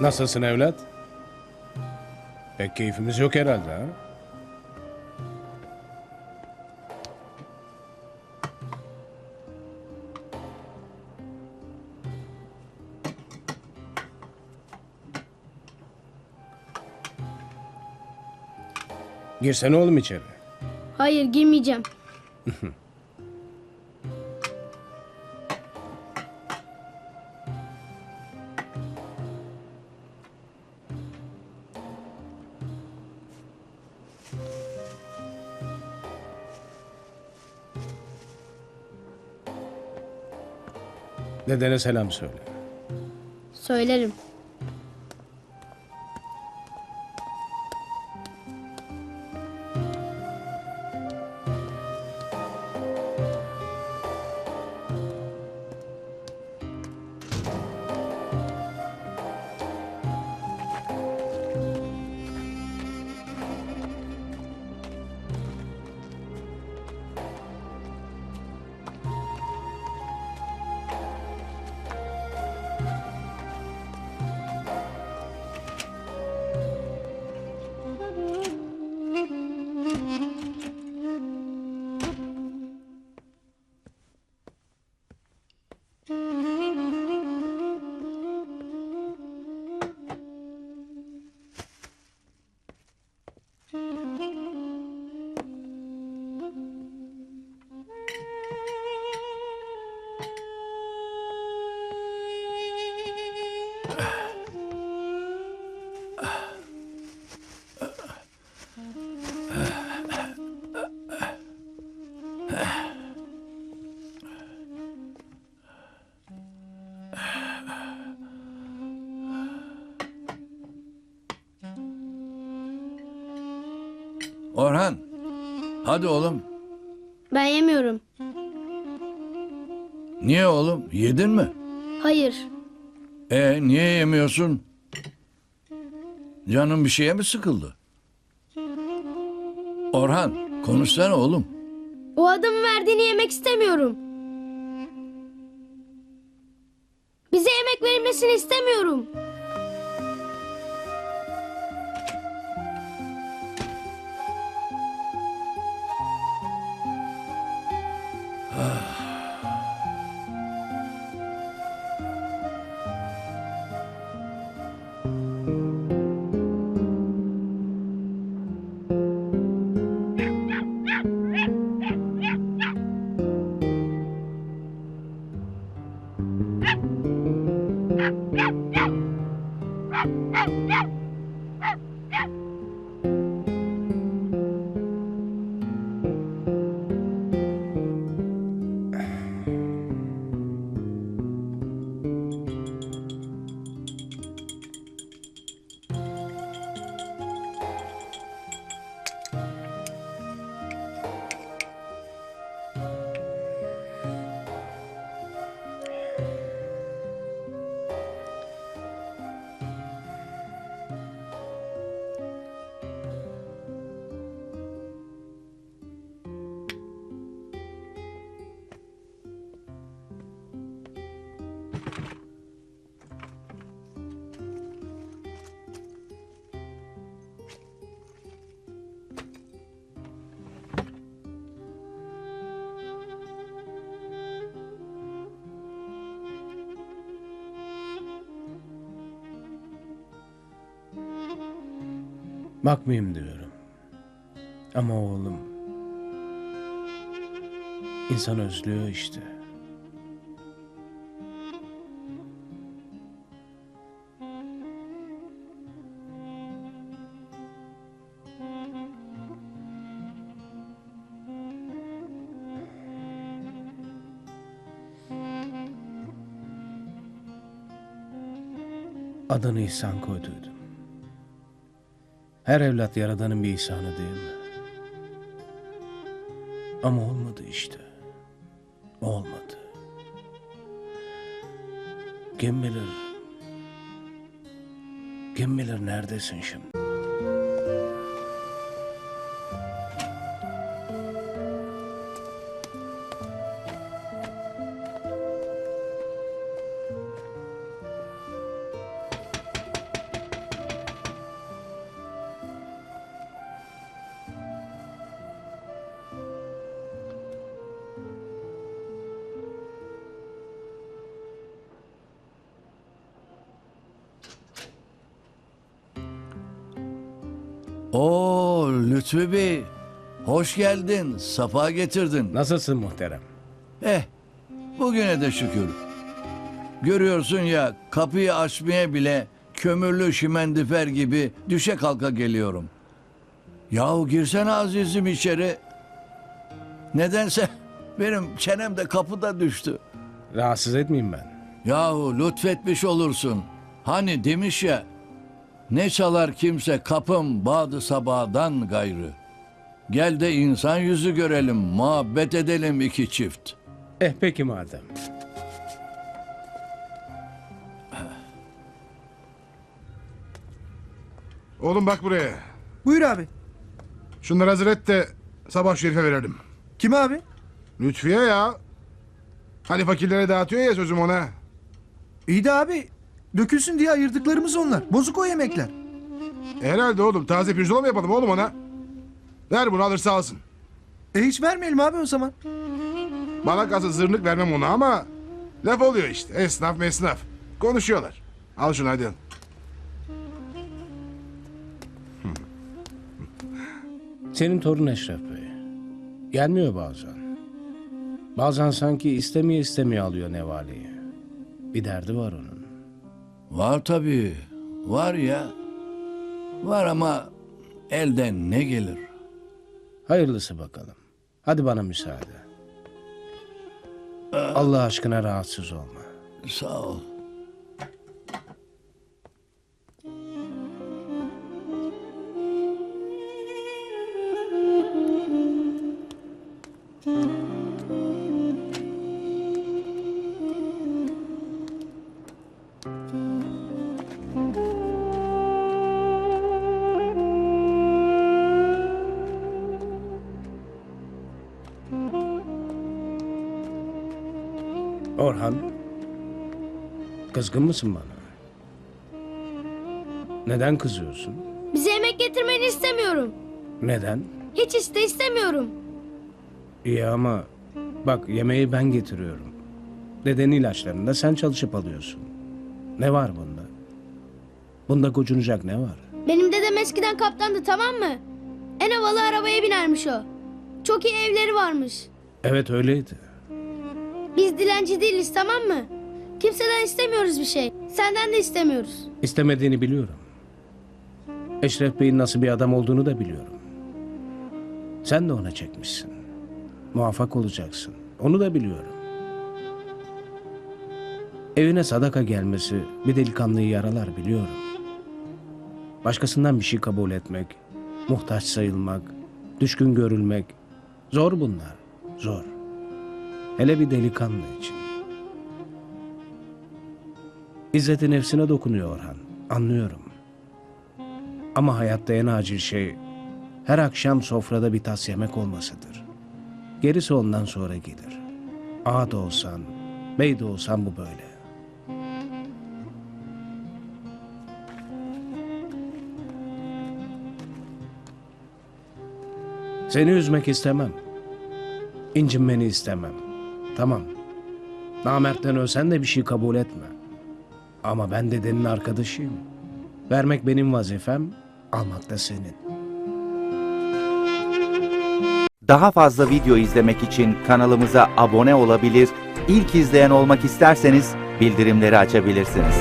Nasılsın evlat? Pek keyfimiz yok herhalde ha? Girsene oğlum içeri. Hayır girmeyeceğim. Dedene selam söyle. Söylerim. Hadi oğlum. Ben yemiyorum. Niye oğlum? Yedin mi? Hayır. E niye yemiyorsun? Canın bir şeye mi sıkıldı? Orhan, konuşsana oğlum. O adamın verdiğini yemek istemiyorum. Bize yemek verilmesini istemiyorum. Yeah! Bakmayayım diyorum. Ama oğlum... insan özlüyor işte. Adını İhsan koyduydum. Her evlat yaradanın bir ihsanı değil mi? Ama olmadı işte. Olmadı. Kim bilir? Kim bilir neredesin şimdi? Oo Lütfü Bey. Hoş geldin. Safa getirdin. Nasılsın muhterem? Eh, bugüne de şükür. Görüyorsun ya kapıyı açmaya bile kömürlü şimendifer gibi düşe kalka geliyorum. Yahu girsene azizim içeri. Nedense benim çenem de kapıda düştü. Rahatsız etmeyeyim ben. Yahu lütfetmiş olursun. Hani demiş ya ne çalar kimse kapım bağdı sabahdan gayrı. Gel de insan yüzü görelim, muhabbet edelim iki çift. Eh peki madem. Oğlum bak buraya. Buyur abi. Şunları hazır et de sabah şerife verelim. Kim abi? Lütfiye ya. Hani fakirlere dağıtıyor ya sözüm ona. İyi de abi. Dökülsün diye ayırdıklarımız onlar. Bozuk o yemekler. Herhalde oğlum taze pirzola mı yapalım oğlum ona? Ver bunu alırsa alsın. E hiç vermeyelim abi o zaman. Bana kalsa zırnık vermem ona ama... Laf oluyor işte. Esnaf mesnaf. Konuşuyorlar. Al şunu hadi al. Senin torun Eşref Bey. Gelmiyor bazen. Bazen sanki istemeye istemeye alıyor Nevale'yi. Bir derdi var onun. Var tabii, var ya. Var ama elden ne gelir? Hayırlısı bakalım. Hadi bana müsaade. Allah aşkına rahatsız olma. Sağ ol. Orhan. Kızgın mısın bana? Neden kızıyorsun? Bize yemek getirmeni istemiyorum. Neden? Hiç iste istemiyorum. İyi ama bak yemeği ben getiriyorum. Dedenin ilaçlarını da sen çalışıp alıyorsun. Ne var bunda? Bunda gocunacak ne var? Benim dedem eskiden kaptandı tamam mı? En havalı arabaya binermiş o. Çok iyi evleri varmış. Evet öyleydi. Biz dilenci değiliz tamam mı? Kimseden istemiyoruz bir şey. Senden de istemiyoruz. İstemediğini biliyorum. Eşref Bey'in nasıl bir adam olduğunu da biliyorum. Sen de ona çekmişsin. Muvaffak olacaksın. Onu da biliyorum. Evine sadaka gelmesi bir delikanlıyı yaralar biliyorum. Başkasından bir şey kabul etmek, muhtaç sayılmak, düşkün görülmek zor bunlar. Zor. Hele bir delikanlı için. İzzeti nefsine dokunuyor Orhan. Anlıyorum. Ama hayatta en acil şey her akşam sofrada bir tas yemek olmasıdır. Gerisi ondan sonra gelir. Ağa da olsan, bey de olsan bu böyle. Seni üzmek istemem. İncinmeni istemem. Tamam. Namertten ölsen de bir şey kabul etme. Ama ben dedenin arkadaşıyım. Vermek benim vazifem, almak da senin. Daha fazla video izlemek için kanalımıza abone olabilir, ilk izleyen olmak isterseniz bildirimleri açabilirsiniz.